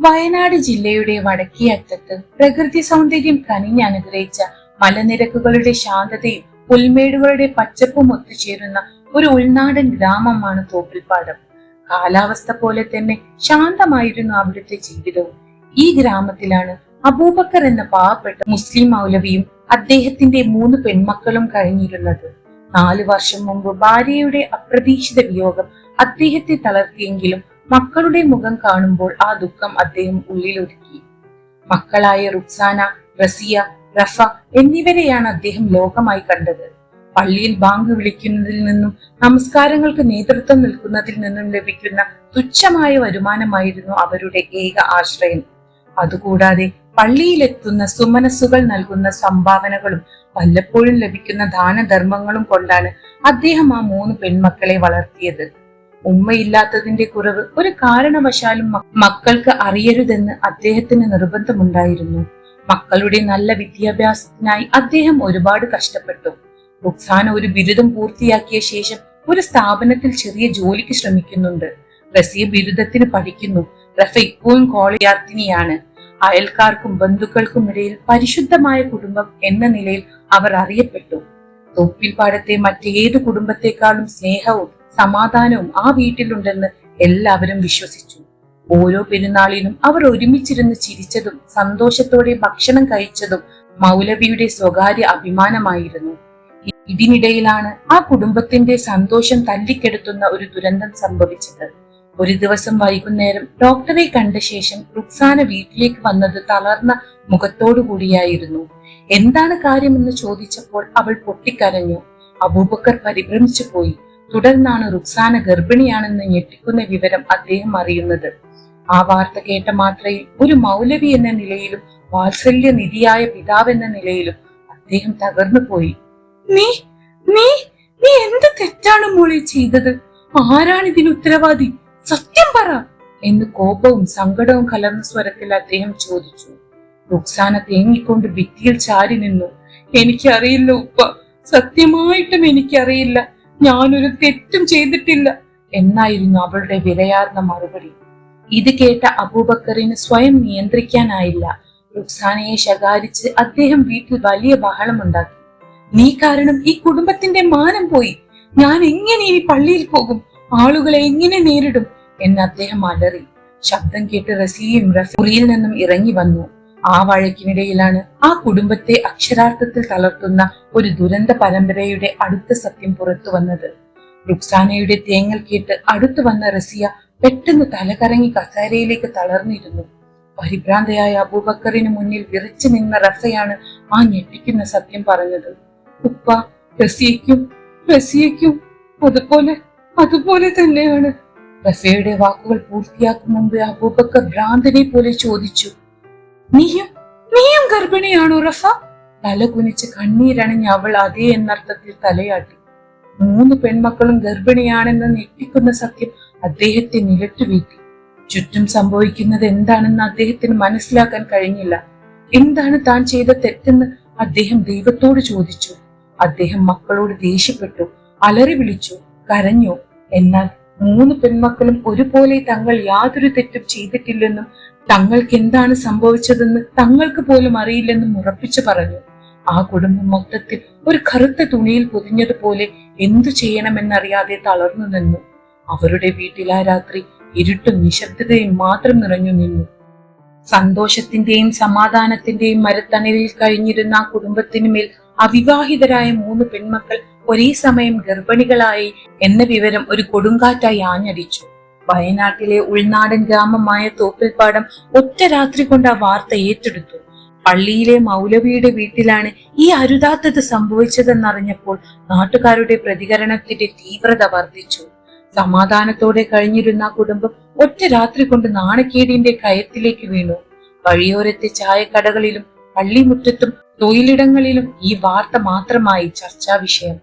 വയനാട് ജില്ലയുടെ വടക്കേ അറ്റത്ത് പ്രകൃതി സൗന്ദര്യം കനിഞ്ഞനുഗ്രഹിച്ച മലനിരക്കുകളുടെ ശാന്തതയും പുൽമേടുകളുടെ പച്ചപ്പും ഒത്തുചേരുന്ന ഒരു ഉൾനാടൻ ഗ്രാമമാണ് തോപ്പിൽപ്പാടം. കാലാവസ്ഥ പോലെ തന്നെ ശാന്തമായിരുന്നു അവിടുത്തെ ജീവിതവും. ഈ ഗ്രാമത്തിലാണ് അബൂബക്കർ എന്ന പാവപ്പെട്ട മുസ്ലിം മൗലവിയും അദ്ദേഹത്തിന്റെ മൂന്ന് പെൺമക്കളും കഴിഞ്ഞിരുന്നത്. നാലു വർഷം മുമ്പ് ഭാര്യയുടെ അപ്രതീക്ഷിത വിയോഗം അദ്ദേഹത്തെ തളർത്തിയെങ്കിലും മക്കളുടെ മുഖം കാണുമ്പോൾ ആ ദുഃഖം അദ്ദേഹം ഉള്ളിലൊതുക്കി. മക്കളായ റുക്സാന റസിയ റഫ എന്നിവരെയാണ് അദ്ദേഹം ലോകമായി കണ്ടത്. പള്ളിയിൽ ബാങ്ക് വിളിക്കുന്നതിൽ നിന്നും നമസ്കാരങ്ങൾക്ക് നേതൃത്വം നിൽക്കുന്നതിൽ നിന്നും ലഭിക്കുന്ന തുച്ഛമായ വരുമാനമായിരുന്നു അവരുടെ ഏക ആശ്രയം. അതുകൂടാതെ പള്ളിയിലെത്തുന്ന സുമനസ്സുകൾ നൽകുന്ന സംഭാവനകളും വല്ലപ്പോഴും ലഭിക്കുന്ന ദാനധർമ്മങ്ങളും കൊണ്ടാണ് അദ്ദേഹം ആ മൂന്ന് പെൺമക്കളെ വളർത്തിയത്. ഉമ്മയില്ലാത്തതിന്റെ കുറവ് ഒരു കാരണവശാലും മക്കൾക്ക് അറിയരുതെന്ന് അദ്ദേഹത്തിന് നിർബന്ധമുണ്ടായിരുന്നു. മക്കളുടെ നല്ല വിദ്യാഭ്യാസത്തിനായി അദ്ദേഹം ഒരുപാട് കഷ്ടപ്പെട്ടു. റുക്സാന ഒരു ബിരുദം പൂർത്തിയാക്കിയ ശേഷം ഒരു സ്ഥാപനത്തിൽ ചെറിയ ജോലിക്ക് ശ്രമിക്കുന്നുണ്ട്. റസിയ ബിരുദത്തിന് പഠിക്കുന്നു. റഫ ഇപ്പോഴും കോളയാർത്ഥിനിയാണ് അയൽക്കാർക്കും ബന്ധുക്കൾക്കും ഇടയിൽ പരിശുദ്ധമായ കുടുംബം എന്ന നിലയിൽ അവർ അറിയപ്പെട്ടു. തൊപ്പിൽപ്പാടത്തെ മറ്റേത് കുടുംബത്തെക്കാളും സ്നേഹവും സമാധാനവും ആ വീട്ടിലുണ്ടെന്ന് എല്ലാവരും വിശ്വസിച്ചു. ഓരോ പെരുന്നാളിനും അവർ ഒരുമിച്ചിരുന്ന് ചിരിച്ചതും സന്തോഷത്തോടെ ഭക്ഷണം കഴിച്ചതും മൗലവിയുടെ സ്വകാര്യ അഭിമാനമായിരുന്നു. ഇതിനിടയിലാണ് ആ കുടുംബത്തിന്റെ സന്തോഷം തല്ലിക്കെടുത്തുന്ന ഒരു ദുരന്തം സംഭവിച്ചത്. ഒരു ദിവസം വൈകുന്നേരം ഡോക്ടറെ കണ്ട ശേഷം റുക്സാന വീട്ടിലേക്ക് വന്നത് തളർന്ന മുഖത്തോടു കൂടിയായിരുന്നു. എന്താണ് കാര്യമെന്ന് ചോദിച്ചപ്പോൾ അവൾ പൊട്ടിക്കരഞ്ഞു. അബൂബക്കർ പരിഭ്രമിച്ചു പോയി തുടർന്നാണ് റുക്സാന ഗർഭിണിയാണെന്ന് ഞെട്ടിക്കുന്ന വിവരം അദ്ദേഹം അറിയുന്നത്. ആ വാർത്ത കേട്ട മാത്രയിൽ ഒരു മൗലവി എന്ന നിലയിലും വാത്സല്യ നിധിയായ പിതാവെന്ന നിലയിലും അദ്ദേഹം തകർന്നു പോയി. നീ നീ നീ എന്ത് തെറ്റാണ് മോളെ ചെയ്തത്? ആരാണ് ഇതിന് ഉത്തരവാദി? സത്യം പറ! എന്ന് കോപവും സങ്കടവും കലർന്ന സ്വരത്തിൽ അദ്ദേഹം ചോദിച്ചു. റുക്സാന തേങ്ങിക്കൊണ്ട് ഭിത്തിയിൽ ചാരി നിന്നു. എനിക്കറിയില്ല ഉപ്പ. സത്യമായിട്ടും എനിക്കറിയില്ല. ഞാനൊരു തെറ്റും ചെയ്തിട്ടില്ല. എന്നായിരുന്നു അവളുടെ വിലയാർന്ന മറുപടി. ഇത് കേട്ട അബൂബക്കറിന് സ്വയം നിയന്ത്രിക്കാനായില്ല. റുക്സാനയെ ശകാരിച്ച് അദ്ദേഹം വീട്ടിൽ വലിയ ബഹളമുണ്ടാക്കി. നീ കാരണം ഈ കുടുംബത്തിന്റെ മാനം പോയി. ഞാൻ എങ്ങനെ ഇനി പള്ളിയിൽ പോകും? ആളുകളെ എങ്ങനെ നേരിടും? എന്ന് അദ്ദേഹം അലറി. ശബ്ദം കേട്ട് റസിയും റഫുറിയിൽ നിന്നും ഇറങ്ങി വന്നു. ആ വഴക്കിനിടയിലാണ് ആ കുടുംബത്തെ അക്ഷരാർത്ഥത്തിൽ തളർത്തുന്ന ഒരു ദുരന്ത പരമ്പരയുടെ അടുത്ത സത്യം പുറത്തു വന്നത്. റുക്സാനയുടെ തേങ്ങൽ കേട്ട് അടുത്തു വന്ന റസിയ പെട്ടെന്ന് തലകറങ്ങി കസേരയിലേക്ക് തളർന്നിരുന്നു. പരിഭ്രാന്തയായ അബൂബക്കറിന് മുന്നിൽ വിറച്ചു നിന്ന റസയാണ് ആ ഞെട്ടിക്കുന്ന സത്യം പറഞ്ഞത്. ഉപ്പ റസിയയ്ക്കും റസിയയ്ക്കും അതുപോലെ അതുപോലെ തന്നെയാണ്. റസയുടെ വാക്കുകൾ പൂർത്തിയാക്കും മുമ്പ് അബൂബക്കർ ഭ്രാന്തനെ പോലെ ചോദിച്ചു. നീയും നീയും ഗർഭിണിയാണോ റഫ? തല കുനിച്ച് കണ്ണീരണിഞ്ഞ് അവൾ അതേ എന്നർത്ഥത്തിൽ തലയാട്ടി. മൂന്ന് പെൺമക്കളും ഗർഭിണിയാണെന്ന് ഞെട്ടിക്കുന്ന സത്യം അദ്ദേഹത്തെ നിലത്തുവീട്ടി ചുറ്റും സംഭവിക്കുന്നത് എന്താണെന്ന് അദ്ദേഹത്തിന് മനസ്സിലാക്കാൻ കഴിഞ്ഞില്ല. എന്താണ് താൻ ചെയ്ത തെറ്റെന്ന് അദ്ദേഹം ദൈവത്തോട് ചോദിച്ചു. അദ്ദേഹം മക്കളോട് ദേഷ്യപ്പെട്ടു അലറി വിളിച്ചു കരഞ്ഞു. എന്നാൽ മൂന്ന് പെൺമക്കളും ഒരുപോലെ തങ്ങൾ യാതൊരു തെറ്റും ചെയ്തിട്ടില്ലെന്നും തങ്ങൾക്ക് എന്താണ് സംഭവിച്ചതെന്ന് തങ്ങൾക്ക് പോലും അറിയില്ലെന്നും ഉറപ്പിച്ചു പറഞ്ഞു. ആ കുടുംബം മൊത്തത്തിൽ ഒരു കറുത്ത തുണിയിൽ പൊതിഞ്ഞതുപോലെ എന്തു ചെയ്യണമെന്നറിയാതെ തളർന്നു നിന്നു. അവരുടെ വീട്ടിൽ ആ രാത്രി ഇരുട്ടും നിശബ്ദതയും മാത്രം നിറഞ്ഞു നിന്നു. സന്തോഷത്തിന്റെയും സമാധാനത്തിന്റെയും മരത്തണലിൽ കഴിഞ്ഞിരുന്ന ആ കുടുംബത്തിനു മേൽ അവിവാഹിതരായ മൂന്ന് പെൺമക്കൾ ഒരേ സമയം ഗർഭിണികളായി എന്ന വിവരം ഒരു കൊടുങ്കാറ്റായി ആഞ്ഞടിച്ചു. വയനാട്ടിലെ ഉൾനാടൻ ഗ്രാമമായ തോപ്പിൽപ്പാടം ഒറ്റ രാത്രി കൊണ്ട് ആ വാർത്ത ഏറ്റെടുത്തു. പള്ളിയിലെ മൗലവിയുടെ വീട്ടിലാണ് ഈ അരുതാത്തത് സംഭവിച്ചതെന്നറിഞ്ഞപ്പോൾ നാട്ടുകാരുടെ പ്രതികരണത്തിന്റെ തീവ്രത വർദ്ധിച്ചു. സമാധാനത്തോടെ കഴിഞ്ഞിരുന്ന കുടുംബം ഒറ്റ രാത്രി കൊണ്ട് നാണക്കേടിന്റെ കയത്തിലേക്ക് വീണു. വഴിയോരത്തെ ചായക്കടകളിലും പള്ളിമുറ്റത്തും തൊഴിലിടങ്ങളിലും ഈ വാർത്ത മാത്രമായി ചർച്ചാ വിഷയം.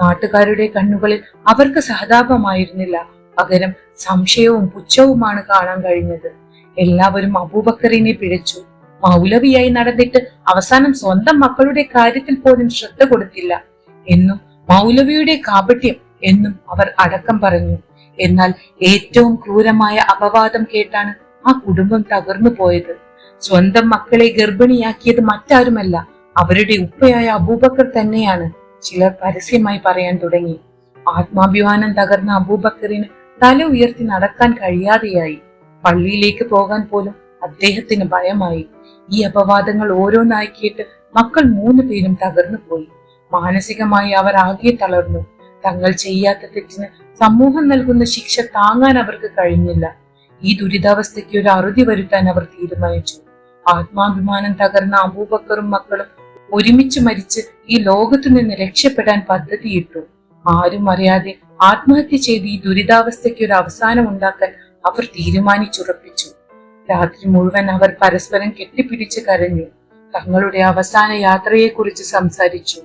നാട്ടുകാരുടെ കണ്ണുകളിൽ അവർക്ക് സഹതാപമായിരുന്നില്ല. പകരം സംശയവും പുച്ഛവുമാണ് കാണാൻ കഴിഞ്ഞത്. എല്ലാവരും അബൂബക്കറിനെ പിഴച്ചു. മൗലവിയായി നടന്നിട്ട് അവസാനം സ്വന്തം മക്കളുടെ കാര്യത്തിൽ പോലും ശ്രദ്ധ കൊടുത്തില്ല. എന്നും മൗലവിയുടെ കാപട്യം എന്നും അവർ അടക്കം പറഞ്ഞു. എന്നാൽ ഏറ്റവും ക്രൂരമായ അപവാദം കേട്ടാണ് ആ കുടുംബം തകർന്നു പോയത് സ്വന്തം മക്കളെ ഗർഭിണിയാക്കിയത് മറ്റാരുമല്ല അവരുടെ ഉപ്പയായ അബൂബക്കർ തന്നെയാണ്. ചിലർ പരസ്യമായി പറയാൻ തുടങ്ങി. ആത്മാഭിമാനം തകർന്ന അബൂബക്കറിന് തല ഉയർത്തി നടക്കാൻ കഴിയാതെയായി. പള്ളിയിലേക്ക് പോകാൻ പോലും അദ്ദേഹത്തിന് ഭയമായി. ഈ അപവാദങ്ങൾ ഓരോന്നായി കേട്ട് മക്കൾ മൂന്ന് പേരും തകർന്നു പോയി. മാനസികമായി അവർ ആകെ തളർന്നു. തങ്ങൾ ചെയ്യാത്ത തെറ്റിന് സമൂഹം നൽകുന്ന ശിക്ഷ താങ്ങാൻ അവർക്ക് കഴിഞ്ഞില്ല. ഈ ദുരിതാവസ്ഥയ്ക്ക് ഒരു അറുതി വരുത്താൻ അവർ തീരുമാനിച്ചു. ആത്മാഭിമാനം തകർന്ന അബൂബക്കറും മക്കളും ഒരുമിച്ച് മരിച്ച് ഈ ലോകത്തു നിന്ന് രക്ഷപ്പെടാൻ പദ്ധതിയിട്ടു. ആരും അറിയാതെ ആത്മഹത്യ ചെയ്ത് ഈ ദുരിതാവസ്ഥയ്ക്ക് ഒരു അവസാനം ഉണ്ടാക്കാൻ അവർ തീരുമാനിച്ചുറപ്പിച്ചു. രാത്രി മുഴുവൻ അവർ പരസ്പരം കെട്ടിപ്പിടിച്ച് കരഞ്ഞു. തങ്ങളുടെ അവസാന യാത്രയെക്കുറിച്ച് സംസാരിച്ചു.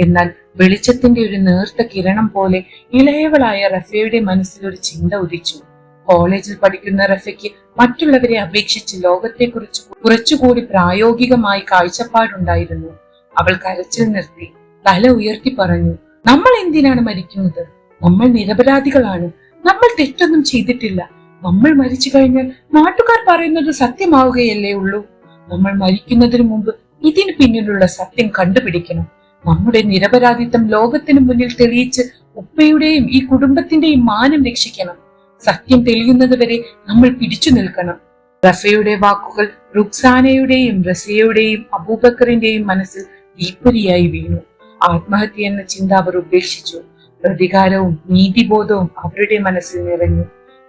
എന്നാൽ വെളിച്ചത്തിന്റെ ഒരു നേർത്ത കിരണം പോലെ ഇളയവളായ റഫയുടെ മനസ്സിൽ ഒരു ചിന്ത ഉദിച്ചു. കോളേജിൽ പഠിക്കുന്ന റഫയ്ക്ക് മറ്റുള്ളവരെ അപേക്ഷിച്ച് ലോകത്തെക്കുറിച്ച് കുറച്ചുകൂടി പ്രായോഗികമായി കാഴ്ചപ്പാടുണ്ടായിരുന്നു. അവൾ കരച്ചിൽ നിർത്തി തല ഉയർത്തി പറഞ്ഞു നമ്മൾ എന്തിനാണ് മരിക്കുന്നത്? നമ്മൾ നിരപരാധികളാണ്. നമ്മൾ തെറ്റൊന്നും ചെയ്തിട്ടില്ല. നമ്മൾ മരിച്ചു കഴിഞ്ഞാൽ നാട്ടുകാർ പറയുന്നത് സത്യമാവുകയല്ലേ ഉള്ളൂ. നമ്മൾ മരിക്കുന്നതിന് മുമ്പ് ഇതിന് പിന്നിലുള്ള സത്യം കണ്ടുപിടിക്കണം. നമ്മുടെ നിരപരാധിത്വം ലോകത്തിന് മുന്നിൽ തെളിയിച്ച് ഉപ്പയുടെയും ഈ കുടുംബത്തിന്റെയും മാനം രക്ഷിക്കണം. സത്യം തെളിയുന്നത് വരെ നമ്മൾ പിടിച്ചു നിൽക്കണം. റഫയുടെ വാക്കുകൾ റുക്സാനയുടെയും റസിയയുടെയും അബൂബക്കറിന്റെയും മനസ്സിൽ തീപ്പൊരിയായി വീണു. ആത്മഹത്യ എന്ന ചിന്ത അവർ ഉപേക്ഷിച്ചു. പ്രതികാരവും നീതിബോധവും അവരുടെ മനസ്സിൽ നിറഞ്ഞു.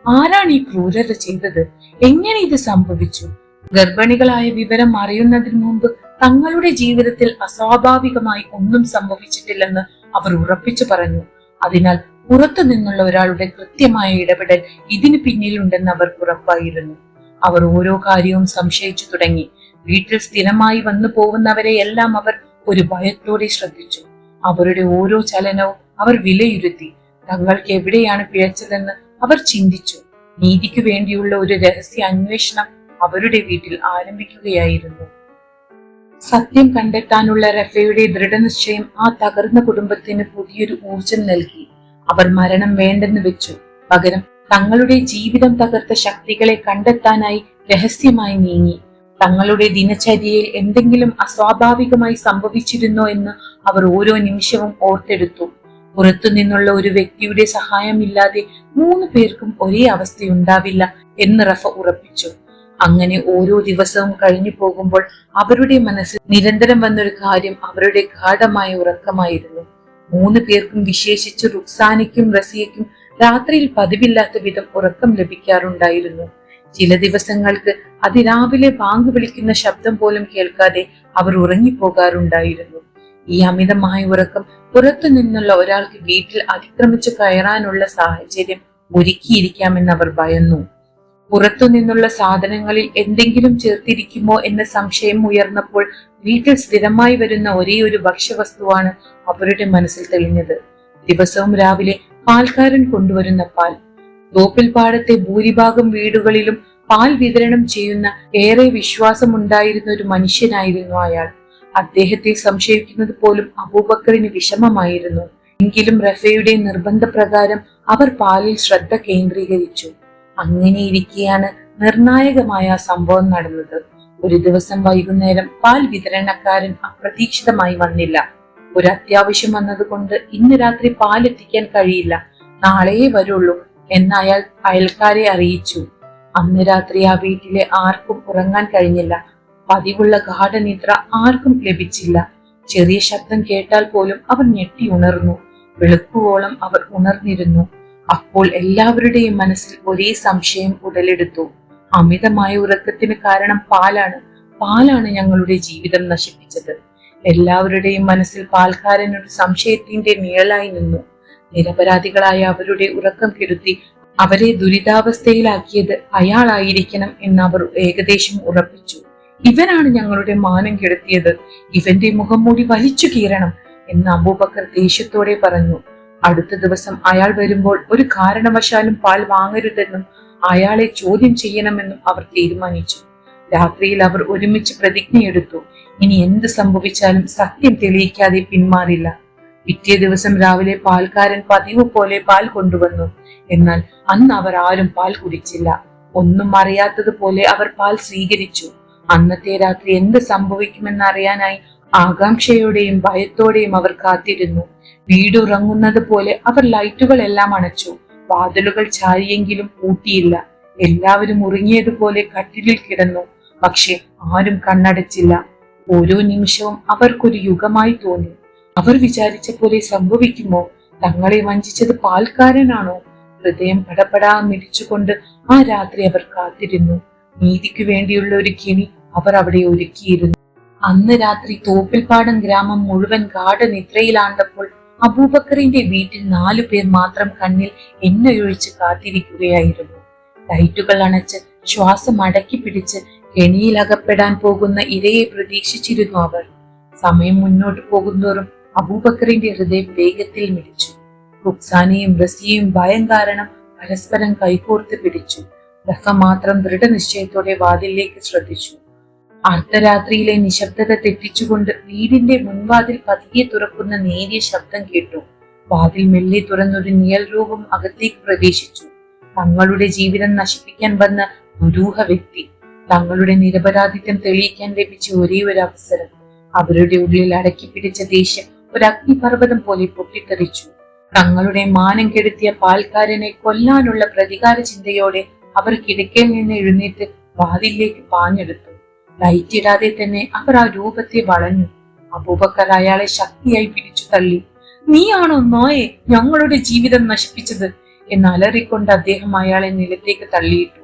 ആരാണ് ഈ ക്രൂരത ചെയ്തത്? എങ്ങനെ ഇത് സംഭവിച്ചു? ഗർഭിണികളായ വിവരം അറിയുന്നതിന് മുമ്പ് തങ്ങളുടെ ജീവിതത്തിൽ അസ്വാഭാവികമായി ഒന്നും സംഭവിച്ചിട്ടില്ലെന്ന് അവർ ഉറപ്പിച്ചു പറഞ്ഞു. അതിനാൽ പുറത്തു നിന്നുള്ള ഒരാളുടെ കൃത്യമായ ഇടപെടൽ ഇതിന് പിന്നിലുണ്ടെന്ന് അവർക്ക് ഉറപ്പായിരുന്നു. അവർ ഓരോ കാര്യവും സംശയിച്ചു തുടങ്ങി. വീട്ടിൽ സ്ഥിരമായി വന്നു പോകുന്നവരെയെല്ലാം അവർ ഒരു ഭയത്തോടെ ശ്രദ്ധിച്ചു. അവരുടെ ഓരോ ചലനവും അവർ വിലയിരുത്തി. തങ്ങൾക്ക് എവിടെയാണ് പിഴച്ചതെന്ന് അവർ ചിന്തിച്ചു. നീതിക്ക് വേണ്ടിയുള്ള ഒരു രഹസ്യ അന്വേഷണം അവരുടെ വീട്ടിൽ ആരംഭിക്കുകയായിരുന്നു. സത്യം കണ്ടെത്താനുള്ള റഫയുടെ ദൃഢനിശ്ചയം ആ തകർന്ന കുടുംബത്തിന് പുതിയൊരു ഊർജം നൽകി. അവർ മരണം വേണ്ടെന്ന് വെച്ചു. പകരം തങ്ങളുടെ ജീവിതം തകർത്ത ശക്തികളെ കണ്ടെത്താനായി രഹസ്യമായി നീങ്ങി. തങ്ങളുടെ ദിനചര്യയിൽ എന്തെങ്കിലും അസ്വാഭാവികമായി സംഭവിച്ചിരുന്നോ എന്ന് അവർ ഓരോ നിമിഷവും ഓർത്തെടുത്തു. പുറത്തു നിന്നുള്ള ഒരു വ്യക്തിയുടെ സഹായമില്ലാതെ മൂന്ന് പേർക്കും ഒരേ അവസ്ഥയുണ്ടാവില്ല എന്ന് റഫ ഉറപ്പിച്ചു. അങ്ങനെ ഓരോ ദിവസവും കഴിഞ്ഞു പോകുമ്പോൾ അവരുടെ മനസ്സിൽ നിരന്തരം വന്നൊരു കാര്യം അവരുടെ ഗാഠമായ ഉറക്കമായിരുന്നു. മൂന്ന് പേർക്കും വിശേഷിച്ച് റുക്സാനയ്ക്കും റസിയയ്ക്കും രാത്രിയിൽ പതിവില്ലാത്ത വിധം ഉറക്കം ലഭിക്കാറുണ്ടായിരുന്നു. ചില ദിവസങ്ങൾക്ക് അതിരാവിലെ പാങ്ക് വിളിക്കുന്ന ശബ്ദം പോലും കേൾക്കാതെ അവർ ഉറങ്ങിപ്പോകാറുണ്ടായിരുന്നു. ഈ അമിതമായ ഉറക്കം പുറത്തു നിന്നുള്ള ഒരാൾക്ക് വീട്ടിൽ അതിക്രമിച്ചു കയറാനുള്ള സാഹചര്യം ഒരുക്കിയിരിക്കാമെന്ന് അവർ ഭയന്നു. പുറത്തു നിന്നുള്ള സാധനങ്ങളിൽ എന്തെങ്കിലും ചേർത്തിരിക്കുമോ എന്ന സംശയം ഉയർന്നപ്പോൾ വീട്ടിൽ സ്ഥിരമായി വരുന്ന ഒരേ ഒരു ഭക്ഷ്യവസ്തുവാണ് അവരുടെ മനസ്സിൽ തെളിഞ്ഞത്. ദിവസവും രാവിലെ പാൽക്കാരൻ കൊണ്ടുവരുന്ന പാൽ. തോപ്പിൽ പാടത്തെ ഭൂരിഭാഗം വീടുകളിലും പാൽ വിതരണം ചെയ്യുന്ന ഏറെ വിശ്വാസമുണ്ടായിരുന്ന ഒരു മനുഷ്യനായിരുന്നു അയാൾ. അദ്ദേഹത്തെ സംശയിക്കുന്നത് പോലും അബൂബക്കറിന് വിഷമമായിരുന്നു. എങ്കിലും റഫയുടെ നിർബന്ധപ്രകാരം അവർ പാലിൽ ശ്രദ്ധ കേന്ദ്രീകരിച്ചു. അങ്ങനെയിരിക്കെയാണ് നിർണായകമായ ആ സംഭവം നടന്നത്. ഒരു ദിവസം വൈകുന്നേരം പാൽ വിതരണക്കാരൻ അപ്രതീക്ഷിതമായി വന്നില്ല. ഒരു അത്യാവശ്യം വന്നതുകൊണ്ട് ഇന്ന് രാത്രി പാൽ എത്തിക്കാൻ കഴിയില്ല. നാളെയേ വരുള്ളൂ എന്ന് അയാൾ അയൽക്കാരെ അറിയിച്ചു. അന്ന് രാത്രി ആ വീട്ടിലെ ആർക്കും ഉറങ്ങാൻ കഴിഞ്ഞില്ല. പതിവുള്ള ഗാഠനിദ്ര ആർക്കും ലഭിച്ചില്ല. ചെറിയ ശബ്ദം കേട്ടാൽ പോലും അവർ ഞെട്ടി ഉണർന്നു. വെളുക്കുവോളം അവർ ഉണർന്നിരുന്നു. അപ്പോൾ എല്ലാവരുടെയും മനസ്സിൽ ഒരേ സംശയം ഉടലെടുത്തു. അമിതമായ ഉറക്കത്തിന് കാരണം പാലാണ്. പാലാണ് ഞങ്ങളുടെ ജീവിതം നശിപ്പിച്ചത്. എല്ലാവരുടെയും മനസ്സിൽ പാൽക്കാരൻ ഒരു സംശയത്തിന്റെ നിഴലായി നിന്നു. നിരപരാധികളായ അവരുടെ ഉറക്കം കെടുത്തി അവരെ ദുരിതാവസ്ഥയിലാക്കിയത് അയാളായിരിക്കണം എന്ന് അവർ ഏകദേശം ഉറപ്പിച്ചു. ഇവനാണ് ഞങ്ങളുടെ മാനം കെടുത്തിയത്. ഇവന്റെ മുഖം മൂടി വലിച്ചു കീറണം എന്ന് അബൂബക്കർ ദേഷ്യത്തോടെ പറഞ്ഞു. അടുത്ത ദിവസം അയാൾ വരുമ്പോൾ ഒരു കാരണവശാലും പാൽ വാങ്ങരുതെന്നും അയാളെ ചോദ്യം ചെയ്യണമെന്നും അവർ തീരുമാനിച്ചു. രാത്രിയിൽ അവർ ഒരുമിച്ച് പ്രതിജ്ഞയെടുത്തു. ഇനി എന്ത് സംഭവിച്ചാലും സത്യം തെളിയിക്കാതെ പിന്മാറില്ല. പിറ്റേ ദിവസം രാവിലെ പാൽക്കാരൻ പതിവ് പോലെ പാൽ കൊണ്ടുവന്നു. എന്നാൽ അന്ന് അവർ ആരും പാൽ കുടിച്ചില്ല. ഒന്നും അറിയാത്തതുപോലെ അവർ പാൽ സ്വീകരിച്ചു. അന്നത്തെ രാത്രി എന്ത് സംഭവിക്കുമെന്നറിയാനായി ആകാംക്ഷയോടെയും ഭയത്തോടെയും അവർ കാത്തിരുന്നു. വീടുറങ്ങുന്നത് പോലെ അവർ ലൈറ്റുകൾ എല്ലാം അണച്ചു. വാതിലുകൾ ചാരിയെങ്കിലും പൂട്ടിയില്ല. എല്ലാവരും ഉറങ്ങിയതുപോലെ കട്ടിലിൽ കിടന്നു. പക്ഷെ ആരും കണ്ണടച്ചില്ല. ഓരോ നിമിഷവും അവർക്കൊരു യുഗമായി തോന്നി. അവർ വിചാരിച്ച പോലെ സംഭവിക്കുമോ? തങ്ങളെ വഞ്ചിച്ചത് പാൽക്കാരനാണോ? ഹൃദയം പടപടാ മിടിച്ചുകൊണ്ട് ആ രാത്രി അവർ കാത്തിരുന്നു. നീതിക്കു വേണ്ടിയുള്ള ഒരു കിണി അവർ അവിടെ ഒരുക്കിയിരുന്നു. അന്ന് രാത്രി തോപ്പിൽപാടം ഗ്രാമം മുഴുവൻ ഗാഠനിദ്രയിലാണ്ടപ്പോൾ അബൂബക്കറിന്റെ വീട്ടിൽ നാലു പേർ മാത്രം കണ്ണിൽ എണ്ണയൊഴിച്ച് കാത്തിരിക്കുകയായിരുന്നു. ലൈറ്റുകൾ അണച്ച് ശ്വാസം അടക്കി പിടിച്ച് കെണിയിൽ അകപ്പെടാൻ പോകുന്ന ഇരയെ പ്രതീക്ഷിച്ചിരുന്നു അവർ. സമയം മുന്നോട്ട് പോകുന്തോറും അബൂബക്കറിന്റെ ഹൃദയം വേഗത്തിൽ മിടിച്ചു. റുക്സാനയും റസിയയും ഭയം കാരണം പരസ്പരം കൈകോർത്ത് പിടിച്ചു. റഫ മാത്രം ദൃഢനിശ്ചയത്തോടെ വാതിലേക്ക് ശ്രദ്ധിച്ചു. അർദ്ധരാത്രിയിലെ നിശബ്ദത തെറ്റിച്ചുകൊണ്ട് വീടിന്റെ മുൻവാതിൽ പതിയെ തുറക്കുന്ന നേരിയ ശബ്ദം കേട്ടു. വാതിൽ മെല്ലെ തുറന്നൊരു നിയൽ രൂപം അകത്തേക്ക് പ്രവേശിച്ചു. തങ്ങളുടെ ജീവിതം നശിപ്പിക്കാൻ വന്ന ദുരൂഹ വ്യക്തി. തങ്ങളുടെ നിരപരാധിത്വം തെളിയിക്കാൻ ലഭിച്ച ഒരേ ഒരു അവസരം. അവരുടെ ഉള്ളിൽ അടക്കി പിടിച്ച ദേഷ്യം ഒരു അഗ്നിപർവതം പോലെ പൊട്ടിത്തെറിച്ചു. തങ്ങളുടെ മാനം കെടുത്തിയ പാൽക്കാരനെ കൊല്ലാനുള്ള പ്രതികാര ചിന്തയോടെ അവർ കിടക്കയിൽ നിന്ന് എഴുന്നേറ്റ് വാതിലേക്ക് പാഞ്ഞെടുത്തു. ലൈറ്റ് ഇടാതെ തന്നെ അവർ ആ രൂപത്തെ വളഞ്ഞു. അബൂബക്കർ അയാളെ ശക്തിയായി പിടിച്ചു തള്ളി. നീയാണോ നോയെ ഞങ്ങളുടെ ജീവിതം നശിപ്പിച്ചത്? എന്ന് അലറിക്കൊണ്ട് അദ്ദേഹം അയാളെ നിലത്തേക്ക് തള്ളിയിട്ടു.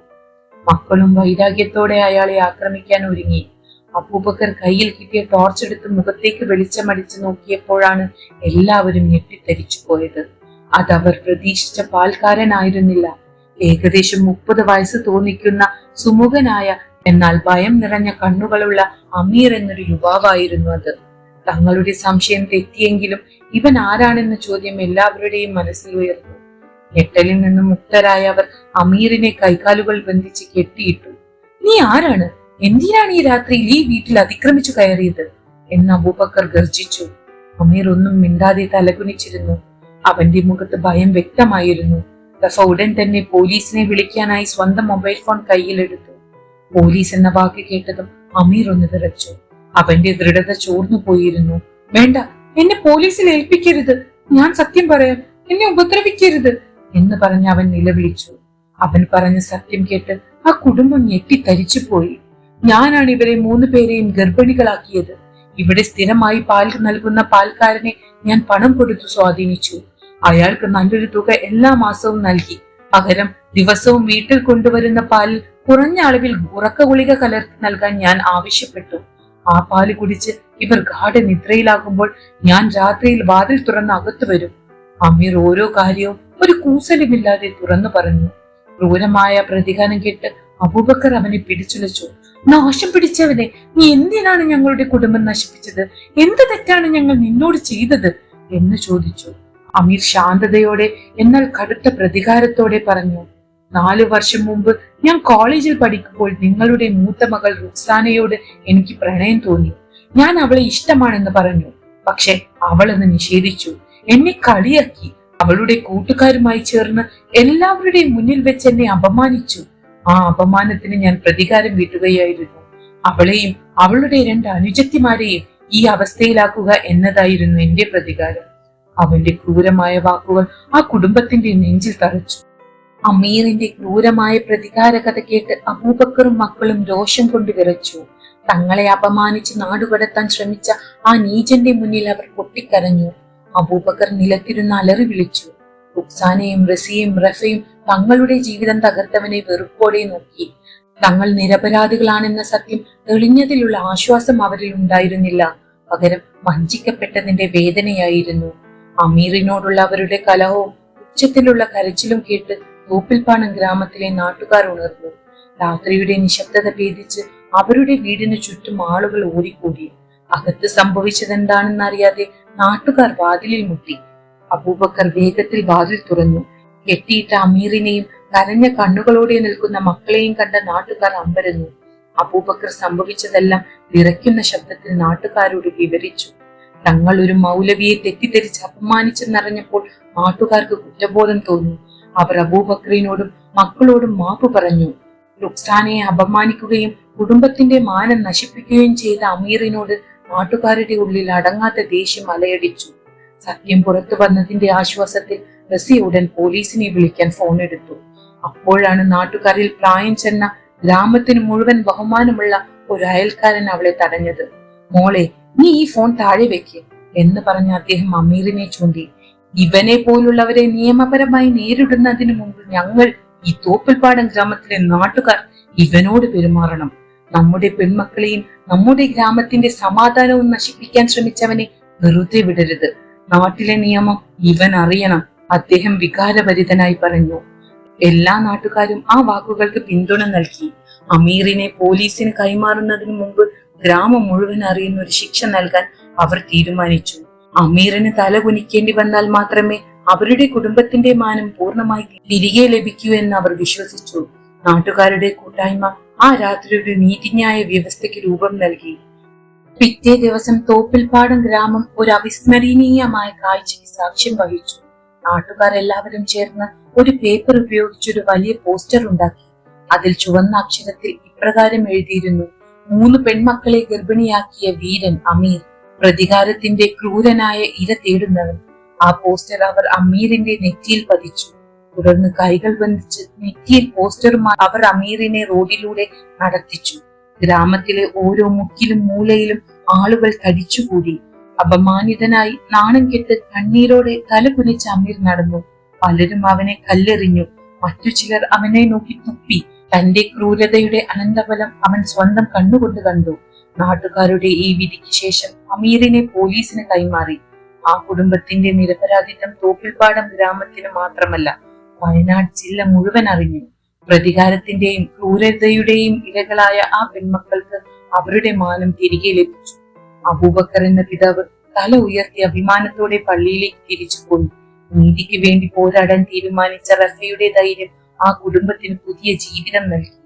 മക്കളും വൈരാഗ്യത്തോടെ അയാളെ ആക്രമിക്കാൻ ഒരുങ്ങി. അബൂബക്കർ കയ്യിൽ കിട്ടിയ ടോർച്ച് എടുത്ത് മുഖത്തേക്ക് വെളിച്ചമടിച്ചു നോക്കിയപ്പോഴാണ് എല്ലാവരും ഞെട്ടിത്തരിച്ചു പോയത്. അതവർ പ്രതീക്ഷിച്ച പാൽക്കാരനായിരുന്നില്ല. ഏകദേശം മുപ്പത് വയസ്സ് തോന്നിക്കുന്ന സുമുഖനായ എന്നാൽ ഭയം നിറഞ്ഞ കണ്ണുകളുള്ള അമീർ എന്നൊരു യുവാവായിരുന്നു അത്. തങ്ങളുടെ സംശയം തെറ്റിയെങ്കിലും ഇവൻ ആരാണെന്ന ചോദ്യം എല്ലാവരുടെയും മനസ്സിൽ ഉയർന്നു. ഞെട്ടലിൽ നിന്ന് മുക്തരായ അവർ അമീറിനെ കൈകാലുകൾ ബന്ധിച്ച് കെട്ടിയിട്ടു. നീ ആരാണ്? എന്തിനാണ് ഈ രാത്രിയിൽ ഈ വീട്ടിൽ അതിക്രമിച്ചു കയറിയത്? എന്ന് അബൂബക്കർ ഗർജിച്ചു അമീർ ഒന്നും മിണ്ടാതെ തലകുനിച്ചിരുന്നു. അവന്റെ മുഖത്ത് ഭയം വ്യക്തമായിരുന്നു. റഫ ഉടൻ തന്നെ പോലീസിനെ വിളിക്കാനായി സ്വന്തം മൊബൈൽ ഫോൺ കയ്യിലെടുത്തു. പോലീസ് എന്ന വാക്ക് കേട്ടതും അമീർ ഒന്ന് വിറച്ചു. അവന്റെ ദൃഢത ചോർന്നു പോയിരുന്നു. വേണ്ട എന്നെ പോലീസിൽ ഏൽപ്പിക്കരുത്. ഞാൻ സത്യം പറയാം എന്നെ ഉപദ്രവിക്കരുത് എന്ന് പറഞ്ഞ് അവൻ നിലവിളിച്ചു. അവൻ പറഞ്ഞ സത്യം കേട്ട് ആ കുടുംബം ഞെട്ടിത്തരിച്ചു പോയി. ഞാനാണ് ഇവരെ മൂന്ന് പേരെയും ഗർഭിണികളാക്കിയത്. ഇവിടെ സ്ഥിരമായി പാൽ നൽകുന്ന പാൽക്കാരനെ ഞാൻ പണം കൊടുത്തു സ്വാധീനിച്ചു. അയാൾക്ക് നല്ലൊരു തുക എല്ലാ മാസവും നൽകി. പകരം ദിവസവും വീട്ടിൽ കൊണ്ടുവരുന്ന പാലിൽ കുറഞ്ഞ അളവിൽ ഉറക്ക ഗുളിക കലർത്തി നൽകാൻ ഞാൻ ആവശ്യപ്പെട്ടു. ആ പാൽ കുടിച്ച് ഇവർ ഗാഠനിദ്രയിലാകുമ്പോൾ ഞാൻ രാത്രിയിൽ വാതിൽ തുറന്ന് അകത്തു വരും. അമീർ ഓരോ കാര്യവും ഒരു കൂസലുമില്ലാതെ തുറന്നു പറഞ്ഞു. ക്രൂരമായ പ്രതികാരം കേട്ട് അബൂബക്കർ അവനെ പിടിച്ചുലച്ചു. നാശം പിടിച്ചവനെ നീ എന്തിനാണ് ഞങ്ങളുടെ കുടുംബം നശിപ്പിച്ചത്? എന്ത് തെറ്റാണ് ഞങ്ങൾ നിന്നോട് ചെയ്തത്? എന്ന് ചോദിച്ചു. അമീർ ശാന്തതയോടെ എന്നാൽ കടുത്ത പ്രതികാരത്തോടെ പറഞ്ഞു. നാലു വർഷം മുമ്പ് ഞാൻ കോളേജിൽ പഠിക്കുമ്പോൾ നിങ്ങളുടെ മൂത്ത മകൾ റുക്സാനയോട് എനിക്ക് പ്രണയം തോന്നി. ഞാൻ അവളെ ഇഷ്ടമാണെന്ന് പറഞ്ഞു. പക്ഷെ അവൾ അത് നിഷേധിച്ചു. എന്നെ കളിയാക്കി. അവളുടെ കൂട്ടുകാരുമായി ചേർന്ന് എല്ലാവരുടെയും മുന്നിൽ വെച്ച് എന്നെ അപമാനിച്ചു. ആ അപമാനത്തിന് ഞാൻ പ്രതികാരം വീട്ടുകയായിരുന്നു. അവളെയും അവളുടെ രണ്ട് അനുജത്തിമാരെയും ഈ അവസ്ഥയിലാക്കുക എന്നതായിരുന്നു എന്റെ പ്രതികാരം. അവന്റെ ക്രൂരമായ വാക്കുകൾ ആ കുടുംബത്തിന്റെ നെഞ്ചിൽ തറച്ചു. അമീറിന്റെ ക്രൂരമായ പ്രതികാര കഥ കേട്ട് അബൂബക്കറും മക്കളും രോഷം കൊണ്ട് വിറച്ചു. തങ്ങളെ അപമാനിച്ച് നാടുകടത്താൻ ശ്രമിച്ച ആ നീചന്റെ മുന്നിൽ അവർ പൊട്ടിക്കരഞ്ഞു. അബൂബക്കർ നിലത്തിരുന്ന് അലറി വിളിച്ചു. ഉക്സാനയും റസിയും റഫയും തങ്ങളുടെ ജീവിതം തകർത്തവനെ വെറുപ്പോടെ നോക്കി. തങ്ങൾ നിരപരാധികളാണെന്ന സത്യം തെളിഞ്ഞതിലുള്ള ആശ്വാസം അവരിൽ ഉണ്ടായിരുന്നില്ല. പകരം വഞ്ചിക്കപ്പെട്ടതിന്റെ വേദനയായിരുന്നു. അമീറിനോടുള്ള അവരുടെ കലഹവും ഉച്ചത്തിലുള്ള കരച്ചിലും കേട്ട് തോപ്പിൽപ്പാണം ഗ്രാമത്തിലെ നാട്ടുകാർ ഉണർന്നു. രാത്രിയുടെ നിശബ്ദത ഭേദിച്ച് അവരുടെ വീടിന് ചുറ്റും ആളുകൾ ഓടിക്കൂടി അകത്ത് സംഭവിച്ചതെന്താണെന്നറിയാതെ നാട്ടുകാർ വാതിലിൽ മുട്ടി. അബൂബക്കർ വേഗത്തിൽ വാതിൽ തുറന്നു. കെട്ടിയിട്ട അമീറിനെയും കരഞ്ഞ കണ്ണുകളോടെ നിൽക്കുന്ന മക്കളെയും കണ്ട നാട്ടുകാർ അമ്പരന്നു. അബൂബക്കർ സംഭവിച്ചതെല്ലാം വിറയ്ക്കുന്ന ശബ്ദത്തിൽ നാട്ടുകാരോട് വിവരിച്ചു. തങ്ങൾ ഒരു മൗലവിയെ തെറ്റിദ്ധരിച്ച് അപമാനിച്ചെന്നറിഞ്ഞപ്പോൾ നാട്ടുകാർക്ക് കുറ്റബോധം തോന്നി. അവർ അബൂബക്രീനോടും മക്കളോടും മാപ്പ് പറഞ്ഞു. റുക്സാനയെ അപമാനിക്കുകയും കുടുംബത്തിന്റെ മാനം നശിപ്പിക്കുകയും ചെയ്ത അമീറിനോട് നാട്ടുകാരുടെ ഉള്ളിൽ അടങ്ങാത്ത ദേഷ്യം അലയടിച്ചു. സത്യം പുറത്തു വന്നതിന്റെ ആശ്വാസത്തിൽ റസി ഉടൻ പോലീസിനെ വിളിക്കാൻ ഫോൺ എടുത്തു. അപ്പോഴാണ് നാട്ടുകാരിൽ പ്രായം ചെന്ന ഗ്രാമത്തിന് മുഴുവൻ ബഹുമാനമുള്ള ഒരു അയൽക്കാരൻ അവളെ തടഞ്ഞത്. മോളെ നീ ഈ ഫോൺ താഴെ വെക്ക് എന്ന് പറഞ്ഞ അദ്ദേഹം അമീറിനെ ചൂണ്ടി. ഇവനെ പോലുള്ളവരെ നിയമപരമായി നേരിടുന്നതിന് മുമ്പ് ഞങ്ങൾ ഈ തോപ്പിൽപ്പാടം ഗ്രാമത്തിലെ നാട്ടുകാർ ഇവനോട് പെരുമാറണം. നമ്മുടെ പെൺമക്കളെയും നമ്മുടെ ഗ്രാമത്തിന്റെ സമാധാനവും നശിപ്പിക്കാൻ ശ്രമിച്ചവനെ വെറുതെ വിടരുത്. നാട്ടിലെ നിയമം ഇവൻ അറിയണം. അദ്ദേഹം വികാരഭരിതനായി പറഞ്ഞു. എല്ലാ നാട്ടുകാരും ആ വാക്കുകൾക്ക് പിന്തുണ നൽകി. അമീറിനെ പോലീസിന് കൈമാറുന്നതിന് മുമ്പ് ഗ്രാമം മുഴുവൻ അറിയുന്ന ഒരു ശിക്ഷ നൽകാൻ അവർ തീരുമാനിച്ചു. അമീറിന് തല കുനിക്കേണ്ടി വന്നാൽ മാത്രമേ അവരുടെ കുടുംബത്തിന്റെ മാനം പൂർണമായി തിരികെ ലഭിക്കൂ എന്ന് അവർ വിശ്വസിച്ചു. നാട്ടുകാരുടെ കൂട്ടായ്മ ആ രാത്രി ഒരു നീതിന്യായ വ്യവസ്ഥയ്ക്ക് രൂപം നൽകി. പിറ്റേ ദിവസം തോപ്പിൽപ്പാടം ഗ്രാമം ഒരു അവിസ്മരണീയമായ കാഴ്ചയ്ക്ക് സാക്ഷ്യം വഹിച്ചു. നാട്ടുകാരെല്ലാവരും ചേർന്ന് ഒരു പേപ്പർ ഉപയോഗിച്ച് ഒരു വലിയ പോസ്റ്റർ ഉണ്ടാക്കി. അതിൽ ചുവന്ന അക്ഷരത്തിൽ ഇപ്രകാരം എഴുതിയിരുന്നു മൂന്ന് പെൺമക്കളെ ഗർഭിണിയാക്കിയ വീരൻ അമീർ. പ്രതികാരത്തിന്റെ ക്രൂരനായ ഇര തേടുന്നവൻ. ആ പോസ്റ്റർ അവർ അമീറിന്റെ നെറ്റിയിൽ പതിച്ചു. തുടർന്ന് കൈകൾ ബന്ധിച്ച് നെറ്റിയിൽ പോസ്റ്ററുമായി അവർ അമീറിനെ റോഡിലൂടെ നടത്തിച്ചു. ഗ്രാമത്തിലെ ഓരോ മുക്കിലും മൂലയിലും ആളുകൾ തടിച്ചുകൂടി. അപമാനിതനായി നാണം കെട്ട് കണ്ണീരോടെ തല കുനിച്ച് അമീർ നടന്നു. പലരും അവനെ കല്ലെറിഞ്ഞു. മറ്റു ചിലർ അവനെ നോക്കി തുപ്പി. തന്റെ ക്രൂരതയുടെ അനന്തഫലം അവൻ സ്വന്തം കണ്ണുകൊണ്ട് കണ്ടു. നാട്ടുകാരുടെ ഈ വിധിക്ക് ശേഷം അമീറിനെ പോലീസിന് കൈമാറി. ആ കുടുംബത്തിന്റെ നിരപരാധിത്വം തോപ്പിൽപ്പാടം ഗ്രാമത്തിന് മാത്രമല്ല വയനാട് ജില്ല മുഴുവൻ അറിഞ്ഞു. പ്രതികാരത്തിന്റെയും ക്രൂരതയുടെയും ഇരകളായ ആ പെൺമക്കൾക്ക് അവരുടെ മാനം തിരികെ ലഭിച്ചു. അബൂബക്കർ എന്ന പിതാവ് തല ഉയർത്തി അഭിമാനത്തോടെ പള്ളിയിലേക്ക് തിരിച്ചുപോയി നീതിക്ക് വേണ്ടി പോരാടാൻ തീരുമാനിച്ച റഫയുടെ ധൈര്യം ആ കുടുംബത്തിന് പുതിയ ജീവിതം നൽകി.